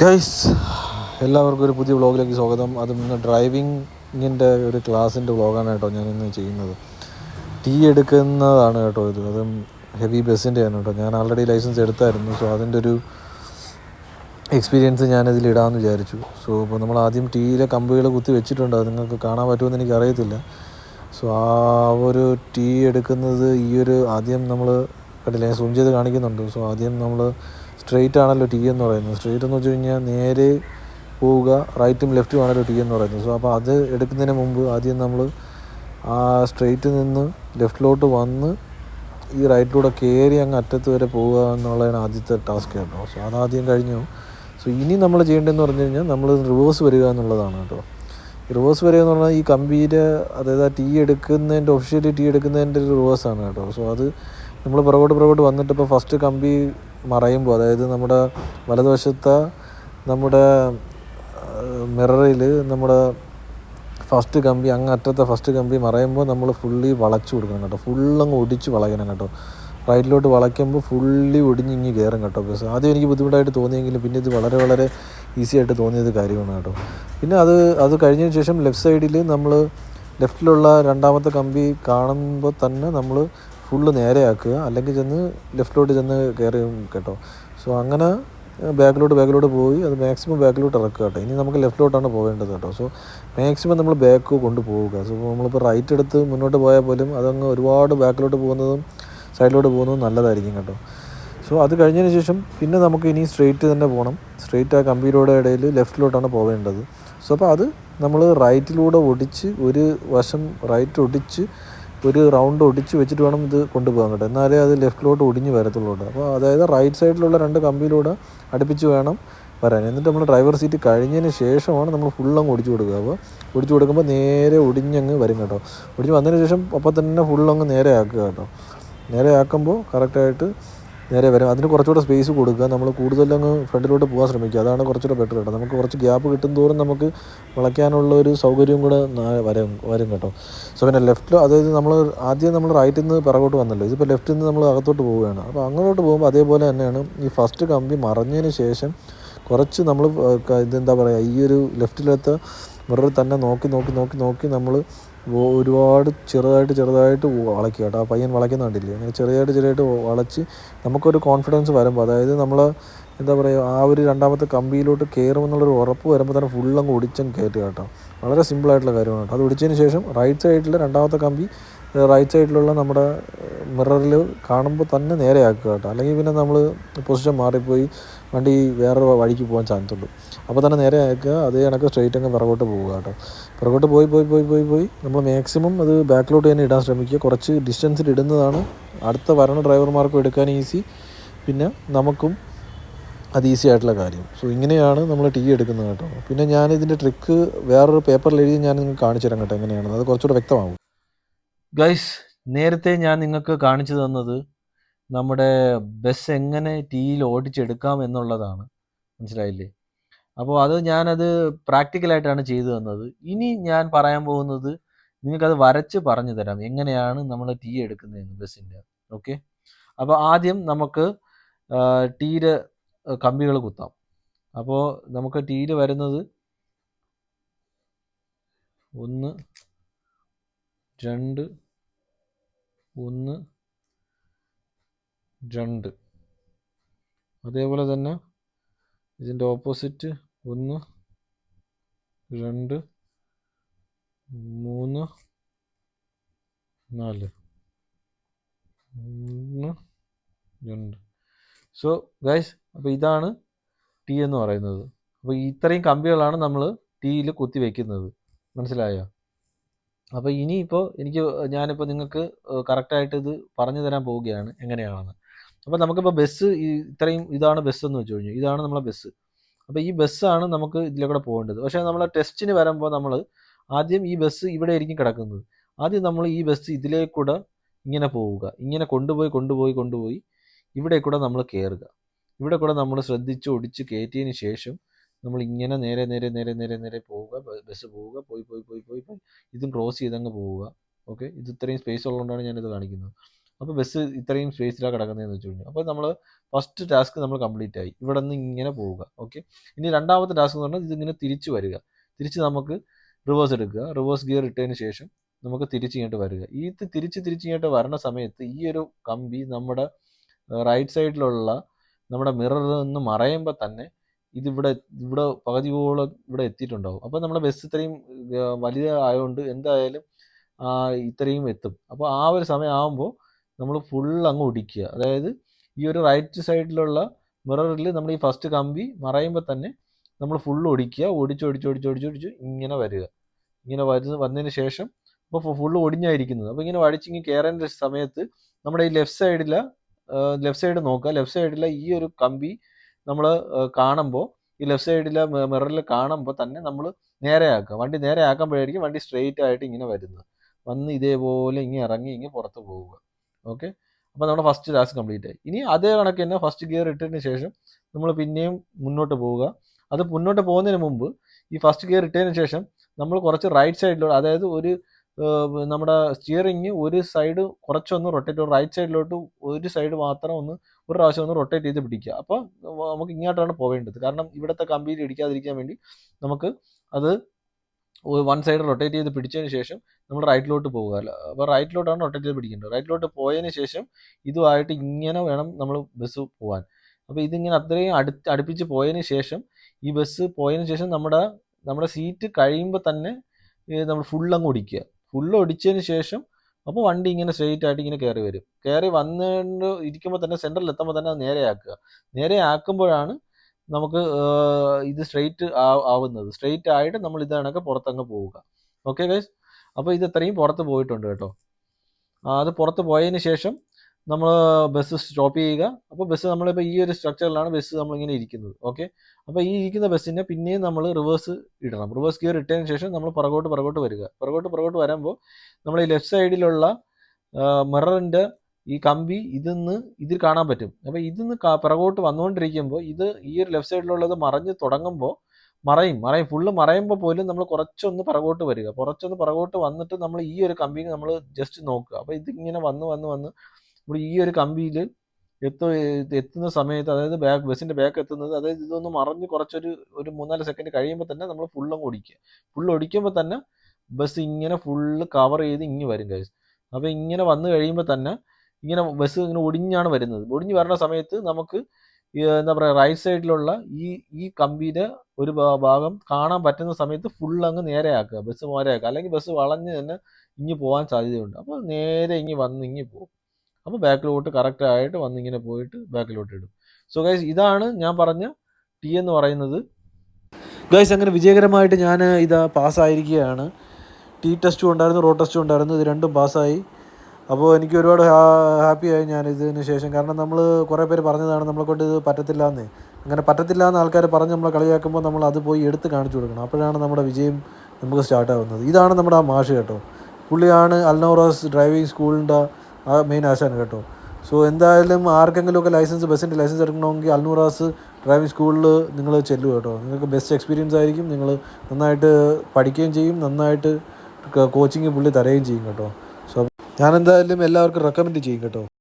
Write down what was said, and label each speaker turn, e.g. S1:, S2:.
S1: Guys എല്ലാവർക്കും ഒരു പുതിയ വ്ളോഗിലേക്ക് സ്വാഗതം. അതും ഇന്ന് ഡ്രൈവിങ്ങിന്റെ ഒരു ക്ലാസ്സിന്റെ വ്ളോഗാണ് കേട്ടോ ഞാൻ ഇന്ന് ചെയ്യുന്നത്. ടീ എടുക്കുന്നതാണ് കേട്ടോ ഇത്. അതും ഹെവി ബസ്സിന്റെ ആണ് കേട്ടോ. ഞാൻ ആൾറെഡി ലൈസൻസ് എടുത്തായിരുന്നു. സോ അതിന്റെ ഒരു എക്സ്പീരിയൻസ് ഞാനിതിൽ ഇടാമെന്ന് വിചാരിച്ചു. സോ ഇപ്പോൾ നമ്മൾ ആദ്യം ടീയിലെ കമ്പികൾ കുത്തി വെച്ചിട്ടുണ്ട്. അത് നിങ്ങൾക്ക് കാണാൻ പറ്റുമെന്ന് എനിക്ക് അറിയത്തില്ല സോ ആ ഒരു ടീ എടുക്കുന്നത് ഈ ഒരു ആദ്യം നമ്മൾ കണ്ടില്ല? ഞാൻ സൂം ചെയ്ത് കാണിക്കുന്നുണ്ട്. സോ ആദ്യം നമ്മൾ സ്ട്രെയിറ്റ് ആണല്ലോ ടി എന്ന് പറയുന്നത്. സ്ട്രെയിറ്റ് എന്ന് വെച്ച് കഴിഞ്ഞാൽ നേരെ പോവുക റൈറ്റും ലെഫ്റ്റും ആണല്ലോ ടി എന്ന് പറയുന്നത്. സോ അപ്പോൾ അത് എടുക്കുന്നതിന് മുമ്പ് ആദ്യം നമ്മൾ ആ സ്ട്രെയിറ്റ് നിന്ന് ലെഫ്റ്റിലോട്ട് വന്ന് ഈ റൈറ്റിലൂടെ കയറി അങ്ങ് അറ്റത്ത് വരെ പോവുക എന്നുള്ളതാണ് ആദ്യത്തെ ടാസ്ക് കേട്ടോ. സോ അതാദ്യം കഴിഞ്ഞു. സോ ഇനി നമ്മൾ ചെയ്യേണ്ടതെന്ന് പറഞ്ഞു കഴിഞ്ഞാൽ നമ്മൾ റിവേഴ്സ് വരിക എന്നുള്ളതാണ് കേട്ടോ. റിവേഴ്സ് വരിക എന്ന് പറഞ്ഞാൽ ഈ കമ്പിയുടെ അതായത് ആ ടീ എടുക്കുന്നതിന്റെ ഒഫീഷ്യലി ടീ എടുക്കുന്നതിന്റെ ഒരു റിവേഴ്സാണ് കേട്ടോ. സോ അത് നമ്മൾ പുറകോട്ട് പുറകോട്ട് വന്നിട്ട് ഇപ്പോൾ ഫസ്റ്റ് കമ്പി മറയുമ്പോൾ അതായത് നമ്മുടെ വലതുവശത്തെ നമ്മുടെ മിററിൽ നമ്മുടെ ഫസ്റ്റ് കമ്പി അങ്ങ് അറ്റത്തെ ഫസ്റ്റ് കമ്പി മറയുമ്പോൾ നമ്മൾ ഫുള്ളി വളച്ചു കൊടുക്കണം കേട്ടോ. ഫുള്ളങ്ങ് ഒടിച്ച് വളയണം കേട്ടോ. റൈറ്റിലോട്ട് വളയ്ക്കുമ്പോൾ ഫുള്ളി ഒടിഞ്ഞ് ഇങ്ങ് കയറും കേട്ടോ. ബസ് ആദ്യം എനിക്ക് ബുദ്ധിമുട്ടായിട്ട് തോന്നിയെങ്കിലും പിന്നെ ഇത് വളരെ വളരെ ഈസി ആയിട്ട് തോന്നിയത് കാര്യമാണ് കേട്ടോ. പിന്നെ അത് അത് കഴിഞ്ഞതിന് ശേഷം ലെഫ്റ്റ് സൈഡിൽ നമ്മൾ ലെഫ്റ്റിലുള്ള രണ്ടാമത്തെ കമ്പി കാണുമ്പോൾ തന്നെ നമ്മൾ ഫുള്ള് നേരെയാക്കുക അല്ലെങ്കിൽ ചെന്ന് ലെഫ്റ്റിലോട്ട് ചെന്ന് കയറി കേട്ടോ. സോ അങ്ങനെ ബാക്കിലോട്ട് ബാക്കിലോട്ട് പോയി. അത് മാക്സിമം ബാക്കിലോട്ട് ഇറക്കുക കേട്ടോ. ഇനി നമുക്ക് ലെഫ്റ്റിലോട്ടാണ് പോകേണ്ടത് കേട്ടോ. സോ മാക്സിമം നമ്മൾ ബാക്ക് കൊണ്ടുപോവുക സോ നമ്മളിപ്പോൾ റൈറ്റ് എടുത്ത് മുന്നോട്ട് പോയാൽ പോലും അതങ്ങ് ഒരുപാട് ബാക്കിലോട്ട് പോകുന്നതും സൈഡിലോട്ട് പോകുന്നതും നല്ലതായിരിക്കും കേട്ടോ. സോ അത് കഴിഞ്ഞതിന് ശേഷം പിന്നെ നമുക്ക് ഇനി സ്ട്രെയിറ്റ് തന്നെ പോകണം. സ്ട്രെയിറ്റ് ആ കമ്പിയുടെ ഇടയിൽ ലെഫ്റ്റിലോട്ടാണ് പോവേണ്ടത്. സോ അപ്പോൾ അത് നമ്മൾ റൈറ്റിലൂടെ ഒടിച്ച് ഒരു വശം റൈറ്റ് ഒടിച്ച് ഒരു റൗണ്ട് ഒടിച്ച് വെച്ചിട്ട് വേണം ഇത് കൊണ്ടുപോകാൻ കേട്ടോ. എന്നാലേ അത് ലെഫ്റ്റിലോട്ട് ഒടിഞ്ഞ് വരത്തുള്ളൂ കേട്ടോ. അപ്പോൾ അതായത് റൈറ്റ് സൈഡിലുള്ള രണ്ട് കമ്പിയിലൂടെ അടുപ്പിച്ച് വേണം വരാൻ. എന്നിട്ട് നമ്മൾ ഡ്രൈവർ സീറ്റ് കഴിഞ്ഞതിന് ശേഷമാണ് നമ്മൾ ഫുള്ളങ്ങ് ഒടിച്ചു കൊടുക്കുക. അപ്പോൾ ഒടിച്ചു കൊടുക്കുമ്പോൾ നേരെ ഒടിഞ്ഞങ്ങ് വരും കേട്ടോ. ഒടിഞ്ഞ് വന്നതിന് ശേഷം അപ്പോൾ തന്നെ ഫുള്ളങ്ങ് നേരെ ആക്കുക കേട്ടോ. നേരെ ആക്കുമ്പോൾ കറക്റ്റായിട്ട് നേരെ വരും. അതിന് കുറച്ചുകൂടെ സ്പേസ് കൊടുക്കുക. നമ്മൾ കൂടുതലങ്ങ് ഫ്രണ്ടിലോട്ട് പോകാൻ ശ്രമിക്കുക. അതാണ് കുറച്ചുകൂടെ ബെറ്റർ കേട്ടോ. നമുക്ക് കുറച്ച് ഗ്യാപ്പ് കിട്ടും തോറും നമുക്ക് വളയ്ക്കാനുള്ള ഒരു സൗകര്യവും കൂടെ വരും വരും കേട്ടോ. സോ പിന്നെ ലെഫ്റ്റിൽ അതായത് നമ്മൾ ആദ്യം നമ്മൾ റൈറ്റിൽ നിന്ന് പിറകോട്ട് വന്നല്ലോ. ഇതിപ്പോൾ ലെഫ്റ്റിൽ നിന്ന് നമ്മൾ അകത്തോട്ട് പോവുകയാണ്. അപ്പോൾ അങ്ങോട്ട് പോകുമ്പോൾ അതേപോലെ തന്നെയാണ് ഈ ഫസ്റ്റ് കമ്പി മറഞ്ഞതിന് ശേഷം കുറച്ച് നമ്മൾ ഇതെന്താ പറയുക ഈ ഒരു ലെഫ്റ്റിലത്തെ മിറർ തന്നെ നോക്കി നോക്കി നോക്കി നോക്കി നമ്മൾ ഒരുപാട് ചെറുതായിട്ട് ചെറുതായിട്ട് വളയ്ക്കുക കേട്ടോ. പയ്യൻ വളയ്ക്കുന്ന കണ്ടില്ലേ? അങ്ങനെ ചെറുതായിട്ട് ചെറുതായിട്ട് വളച്ച് നമുക്കൊരു കോൺഫിഡൻസ് വരുമ്പോൾ അതായത് നമ്മൾ എന്താ പറയുക ആ ഒരു രണ്ടാമത്തെ കമ്പിയിലോട്ട് കയറുമെന്നുള്ളൊരു ഉറപ്പ് വരുമ്പോൾ തന്നെ ഫുള്ളങ്ങ് ഒടിച്ചങ്ങ് കയറ്റുക കേട്ടോ. വളരെ സിമ്പിളായിട്ടുള്ള കാര്യമാണ് കേട്ടോ. അത് ഒടിച്ചതിന് ശേഷം റൈറ്റ് സൈഡിൽ രണ്ടാമത്തെ കമ്പി റൈറ്റ് സൈഡിലുള്ള നമ്മുടെ മിററിൽ കാണുമ്പോൾ തന്നെ നേരെയാക്കുക കേട്ടോ. അല്ലെങ്കിൽ പിന്നെ നമ്മൾ പൊസിഷൻ മാറിപ്പോയി വണ്ടി വേറെ വഴിക്ക് പോകാൻ ചാൻസ് ഉണ്ട്. അപ്പോൾ തന്നെ നേരെ ആക്കുക അതേ കണക്ക് സ്ട്രെയിറ്റ് അങ്ങ് പിറകോട്ട് പോവുക കേട്ടോ. പിറകോട്ട് പോയി പോയി പോയി പോയി പോയി നമ്മൾ മാക്സിമം അത് ബാക്കിലോട്ട് തന്നെ ഇടാൻ ശ്രമിക്കുക. കുറച്ച് ഡിസ്റ്റൻസിൽ ഇടുന്നതാണ്. അടുത്ത വരണ ഡ്രൈവർമാർക്കും എടുക്കാൻ ഈസി പിന്നെ നമുക്കും അത് ഈസി ആയിട്ടുള്ള കാര്യം. സോ ഇങ്ങനെയാണ് നമ്മൾ ടീ എടുക്കുന്നത് കേട്ടോ. പിന്നെ ഞാൻ ഇതിന്റെ ട്രിക്ക് വേറൊരു പേപ്പറിൽ എഴുതി ഞാൻ നിങ്ങൾക്ക് കാണിച്ചു തരാം കേട്ടോ എങ്ങനെയാണെന്ന്. അത് കുറച്ചുകൂടെ വ്യക്തമാവും. ഗൈസ് നേരത്തെ ഞാൻ നിങ്ങൾക്ക് കാണിച്ചു തന്നത് നമ്മുടെ ബസ് എങ്ങനെ ടീയിൽ ഓടിച്ചെടുക്കാം എന്നുള്ളതാണ്. മനസ്സിലായില്ലേ? അപ്പോൾ അത് ഞാനത് പ്രാക്ടിക്കലായിട്ടാണ് ചെയ്തു തന്നത്. ഇനി ഞാൻ പറയാൻ പോകുന്നത് നിങ്ങൾക്കത് വരച്ച് പറഞ്ഞു തരാം. എങ്ങനെയാണ് നമ്മൾ ടീ എടുക്കുന്നതെന്ന് ബസ്സിന്റെ ഓക്കെ അപ്പോൾ ആദ്യം നമുക്ക് ടീയുടെ കമ്പികൾ കുത്താം. അപ്പോൾ നമുക്ക് ടീയിൽ വരുന്നത് ഒന്ന് രണ്ട് ഒന്ന് രണ്ട്. അതേപോലെ തന്നെ ഇതിന്റെ ഓപ്പോസിറ്റ് ഒന്ന് രണ്ട് മൂന്ന് നാല്. ഒന്ന് രണ്ട്. സോ ഗൈസ് അപ്പോൾ ഇതാണ് ടി എന്ന് പറയുന്നത്. അപ്പോൾ ഇത്രയും കമ്പികളാണ് നമ്മൾ ടീയിൽ കുത്തി വയ്ക്കുന്നത് മനസ്സിലായോ? അപ്പോൾ ഇനിയിപ്പോൾ എനിക്ക് ഞാനിപ്പോൾ നിങ്ങൾക്ക് കറക്റ്റായിട്ട് ഇത് പറഞ്ഞു തരാൻ പോവുകയാണ്. എങ്ങനെയാണെന്ന്. അപ്പോൾ നമുക്കിപ്പോൾ ബസ് ഇത്രയും ഇതാണ് ബസ് എന്ന് വെച്ച് കഴിഞ്ഞു ഇതാണ് നമ്മളെ ബസ് അപ്പോൾ ഈ ബസ്സാണ് നമുക്ക് ഇതിലൂടെ പോകേണ്ടത്. പക്ഷേ നമ്മൾ ടെസ്റ്റിന് വരുമ്പോൾ നമ്മൾ ആദ്യം ഈ ബസ് ഇവിടെ ആയിരിക്കും കിടക്കുന്നത്. ആദ്യം നമ്മൾ ഈ ബസ് ഇതിലേക്കൂടെ ഇങ്ങനെ പോവുക. ഇങ്ങനെ കൊണ്ടുപോയി കൊണ്ടുപോയി കൊണ്ടുപോയി ഇവിടെ കൂടെ നമ്മൾ കയറുക ഇവിടെ കൂടെ നമ്മൾ ശ്രദ്ധിച്ച് ഒടിച്ച് കയറ്റിയതിന് ശേഷം നമ്മൾ ഇങ്ങനെ നേരെ നേരെ നേരെ നേരെ നേരെ പോവുക. ബസ് പോവുക. പോയി പോയി പോയി പോയി പോയി. ഇതും ക്രോസ് ചെയ്തങ്ങ് പോവുക. ഓക്കെ ഇത് ഇത്രയും സ്പേസ് ഉള്ളതുകൊണ്ടാണ് ഞാനിത് കാണിക്കുന്നത്. അപ്പോൾ ബസ് ഇത്രയും സ്പേസിലാണ് കിടക്കുന്നതെന്ന് വെച്ച് കഴിഞ്ഞാൽ അപ്പോൾ നമ്മൾ ഫസ്റ്റ് ടാസ്ക് നമ്മൾ കംപ്ലീറ്റ് ആയി. ഇവിടെ നിന്ന് ഇങ്ങനെ പോവുക. ഓക്കെ ഇനി രണ്ടാമത്തെ ടാസ്ക് എന്ന് പറഞ്ഞാൽ ഇതിങ്ങനെ തിരിച്ച് വരിക. തിരിച്ച് നമുക്ക് റിവേഴ്സ് എടുക്കുക. റിവേഴ്സ് ഗിയർ ഇട്ടതിന് ശേഷം നമുക്ക് തിരിച്ച് ഇങ്ങോട്ട് വരിക. ഈ തിരിച്ച് തിരിച്ച് ഇങ്ങോട്ട് വരണ സമയത്ത് ഈ ഒരു കമ്പി നമ്മുടെ റൈറ്റ് സൈഡിലുള്ള നമ്മുടെ മിററിൽ നിന്ന് മറയുമ്പോൾ തന്നെ ഇതിവിടെ ഇവിടെ പകുതിയോളം ഇവിടെ എത്തിയിട്ടുണ്ടാവും. അപ്പോൾ നമ്മുടെ ബസ് ഇത്രയും വലിയ ആയതുകൊണ്ട് എന്തായാലും ഇത്രയും എത്തും. അപ്പോൾ ആ ഒരു സമയം ആകുമ്പോൾ നമ്മൾ ഫുൾ അങ്ങ് ഒടിക്കുക അതായത് ഈ ഒരു റൈറ്റ് സൈഡിലുള്ള മിററിൽ നമ്മൾ ഈ ഫസ്റ്റ് കമ്പി മറയുമ്പോൾ തന്നെ നമ്മൾ ഫുൾ ഒടിക്കുക ഒടിച്ച് ഇങ്ങനെ വരിക. ഇങ്ങനെ വരുന്ന വന്നതിന് ശേഷം അപ്പോൾ ഫുൾ ഒടിഞ്ഞായിരിക്കുന്നത്. അപ്പോൾ ഇങ്ങനെ വടിച്ചിങ്ങനെ കയറേണ്ട സമയത്ത് നമ്മുടെ ഈ ലെഫ്റ്റ് സൈഡിലെ ലെഫ്റ്റ് സൈഡ് നോക്കുക. ലെഫ്റ്റ് സൈഡിലെ ഈ ഒരു കമ്പി നമ്മൾ കാണുമ്പോൾ ഈ ലെഫ്റ്റ് സൈഡിലെ മിററിൽ കാണുമ്പോൾ തന്നെ നമ്മൾ നേരെയാക്കുക. വണ്ടി നേരെ ആക്കുമ്പോഴായിരിക്കും വണ്ടി സ്ട്രെയിറ്റ് ആയിട്ട് ഇങ്ങനെ വരുന്നത്. വന്ന് ഇതേപോലെ ഇങ്ങനെ ഇറങ്ങി ഇങ്ങനെ പുറത്ത് പോവുക. ഓക്കെ അപ്പോൾ നമ്മുടെ ഫസ്റ്റ് ടാസ്ക് കംപ്ലീറ്റ് ആയി. ഇനി അതേ കണക്ക് തന്നെ ഫസ്റ്റ് ഗിയർ ഇട്ടതിന് ശേഷം നമ്മൾ പിന്നെയും മുന്നോട്ട് പോവുക. അത് മുന്നോട്ട് പോകുന്നതിന് മുമ്പ് ഈ ഫസ്റ്റ് ഗിയർ ഇട്ടതിന് ശേഷം നമ്മൾ കുറച്ച് റൈറ്റ് സൈഡിലോട്ട് അതായത് ഒരു നമ്മുടെ സ്റ്റിയറിങ് ഒരു സൈഡ് കുറച്ചൊന്ന് റൊട്ടേറ്റ് റൈറ്റ് സൈഡിലോട്ട് ഒരു സൈഡ് മാത്രം ഒന്ന് ഒരു പ്രാവശ്യം ഒന്ന് റൊട്ടേറ്റ് ചെയ്ത് പിടിക്കുക. അപ്പോൾ നമുക്ക് ഇങ്ങോട്ടാണ് പോവേണ്ടത്. കാരണം ഇവിടുത്തെ കമ്പിയിൽ ഇടിക്കാതിരിക്കാൻ വേണ്ടി നമുക്ക് അത് വൺ സൈഡ് റൊട്ടേറ്റ് ചെയ്ത് പിടിച്ചതിന് ശേഷം നമ്മൾ റൈറ്റിലോട്ട് പോകുക അല്ല അപ്പോൾ റൈറ്റിലോട്ടാണ് റൊട്ടേറ്റ് ചെയ്ത് പിടിക്കേണ്ടത്. റൈറ്റിലോട്ട് പോയതിന് ശേഷം ഇതുമായിട്ട് ഇങ്ങനെ വേണം നമ്മൾ ബസ് പോകാൻ അപ്പോൾ ഇതിങ്ങനെ അത്രയും അടുത്ത് അടുപ്പിച്ച് പോയതിന് ശേഷം ഈ ബസ് പോയതിന് ശേഷം നമ്മുടെ നമ്മുടെ സീറ്റ് കഴിയുമ്പോൾ തന്നെ നമ്മൾ ഫുൾ അങ്ങ് ഒടിക്കുക ഫുൾ ഒടിച്ചതിന് ശേഷം അപ്പോൾ വണ്ടി ഇങ്ങനെ സ്ട്രെയിറ്റ് ആയിട്ട് ഇങ്ങനെ കയറി വരും. കയറി വന്നുകൊണ്ട് ഇരിക്കുമ്പോൾ തന്നെ സെന്ററിൽ എത്തുമ്പോൾ തന്നെ അത് നേരെ ആക്കുക നേരെ ആക്കുമ്പോഴാണ് നമുക്ക് ഇത് സ്ട്രെയിറ്റ് ആവുന്നത്. സ്ട്രെയിറ്റ് ആയിട്ട് നമ്മൾ ഇത് കണക്ക് പുറത്തങ്ങ് പോവുക. ഓക്കെ ഗൈസ് അപ്പോൾ ഇത് ഇത്രയും പുറത്ത് പോയിട്ടുണ്ട് കേട്ടോ. അത് പുറത്ത് പോയതിന് ശേഷം നമ്മൾ ബസ് സ്റ്റോപ്പ് ചെയ്യുക. അപ്പോൾ ബസ് നമ്മളിപ്പോൾ ഈ ഒരു സ്ട്രക്ചറിലാണ് ബസ് നമ്മളിങ്ങനെ ഇരിക്കുന്നത്. ഓക്കെ അപ്പോൾ ഈ ഇരിക്കുന്ന ബസ്സിനെ പിന്നെയും നമ്മൾ റിവേഴ്സ് ഇടണം. റിവേഴ്സ് ഗിയർ ഇട്ടതിന് ശേഷം നമ്മൾ പുറകോട്ട് പുറകോട്ട് വരിക. പുറകോട്ട് പുറകോട്ട് വരുമ്പോൾ നമ്മൾ ഈ ലെഫ്റ്റ് സൈഡിലുള്ള മിററിന്റെ ഈ കമ്പി ഇതിന്ന് ഇതിൽ കാണാൻ പറ്റും. അപ്പോൾ ഇതിന്ന് പുറകോട്ട് വന്നുകൊണ്ടിരിക്കുമ്പോൾ ഇത് ഈ ഒരു ലെഫ്റ്റ് സൈഡിലുള്ളത് മറഞ്ഞ് തുടങ്ങുമ്പോൾ മറയും. മറയും. ഫുള്ള് മറയുമ്പോൾ പോലും നമ്മൾ കുറച്ചൊന്ന് പുറകോട്ട് വരിക. കുറച്ചൊന്ന് പുറകോട്ട് വന്നിട്ട് നമ്മൾ ഈ ഒരു കമ്പിനെ നമ്മൾ ജസ്റ്റ് നോക്കുക. അപ്പോൾ ഇതിങ്ങനെ വന്ന് വന്ന് വന്ന് നമ്മൾ ഈ ഒരു കമ്പിയിൽ എത്തു എത്തുന്ന സമയത്ത് അതായത് ബാക്ക് ബസ്സിന്റെ ബാക്ക് എത്തുന്നത് അതായത് ഇതൊന്ന് മറഞ്ഞ് കുറച്ചൊരു ഒരു മൂന്നാൽ സെക്കൻഡ് കഴിയുമ്പോൾ തന്നെ നമ്മൾ ഫുള്ളും ഓടിക്കുക. ഫുള്ള് ഓടിക്കുമ്പോൾ തന്നെ ബസ് ഇങ്ങനെ ഫുള്ള് കവർ ചെയ്ത് ഇങ്ങ് വരും കഴിച്ച് അപ്പോൾ ഇങ്ങനെ വന്നു കഴിയുമ്പോൾ തന്നെ ഇങ്ങനെ ബസ് ഇങ്ങനെ ഒടിഞ്ഞാണ് വരുന്നത്. ഒടിഞ്ഞ് വരുന്ന സമയത്ത് നമുക്ക് എന്താ പറയുക റൈറ്റ് സൈഡിലുള്ള ഈ ഈ കമ്പിയുടെ ഒരു ഭാഗം കാണാൻ പറ്റുന്ന സമയത്ത് ഫുൾ അങ്ങ് നേരെയാക്കുക ബസ് നേരെയാക്കുക അല്ലെങ്കിൽ ബസ് വളഞ്ഞ് തന്നെ ഇങ്ങ് പോകാൻ സാധ്യതയുണ്ട്. അപ്പോൾ നേരെ ഇങ്ങ് വന്ന് ഇങ്ങ് പോകും. അപ്പോൾ ബാക്കിലോട്ട് കറക്റ്റ് ആയിട്ട് വന്ന് ഇങ്ങനെ പോയിട്ട് ബാക്കിലോട്ട് ഇടും. സോ ഗൈസ് ഇതാണ് ഞാൻ പറഞ്ഞ ടി എന്ന് പറയുന്നത്. ഗൈസ് അങ്ങനെ വിജയകരമായിട്ട് ഞാൻ ഇതാ പാസ്സായിരിക്കുകയാണ് ടി ടെസ്റ്റും ഉണ്ടായിരുന്നു റോഡ് ടെസ്റ്റും ഉണ്ടായിരുന്നു ഇത് രണ്ടും പാസ്സായി അപ്പോൾ എനിക്ക് ഒരുപാട് ഹാപ്പിയായി ഞാൻ ഇതിന് ശേഷം. കാരണം നമ്മൾ കുറേ പേര് പറഞ്ഞതാണ് നമ്മളെ കൊണ്ട് ഇത് പറ്റത്തില്ല എന്ന് അങ്ങനെ പറ്റത്തില്ല എന്ന് ആൾക്കാർ പറഞ്ഞ് നമ്മളെ കളിയാക്കുമ്പോൾ നമ്മൾ അത് പോയി എടുത്ത് കാണിച്ചു കൊടുക്കണം. അപ്പോഴാണ് നമ്മുടെ വിജയം നമുക്ക് സ്റ്റാർട്ടാവുന്നത് ഇതാണ് നമ്മുടെ ആ മാഷ് കേട്ടോ. പുള്ളിയാണ് അൽനോറസ് ഡ്രൈവിംഗ് സ്കൂളിന്റെ ആ മെയിൻ ആശാൻ കേട്ടോ. സോ എന്തായാലും ആർക്കെങ്കിലുമൊക്കെ ലൈസൻസ് ബസ്സിന്റെ ലൈസൻസ് എടുക്കണമെങ്കിൽ അൽനൂറാസ് ഡ്രൈവിംഗ് സ്കൂളിൽ നിങ്ങൾ ചെല്ലുക കേട്ടോ. നിങ്ങൾക്ക് ബെസ്റ്റ് എക്സ്പീരിയൻസ് ആയിരിക്കും. നിങ്ങൾ നന്നായിട്ട് പഠിക്കുകയും ചെയ്യും. നന്നായിട്ട് കോച്ചിങ് പുള്ളി തരുകയും ചെയ്യും കേട്ടോ. സോ ഞാനെന്തായാലും എല്ലാവർക്കും റെക്കമെൻഡ് ചെയ്യും കേട്ടോ.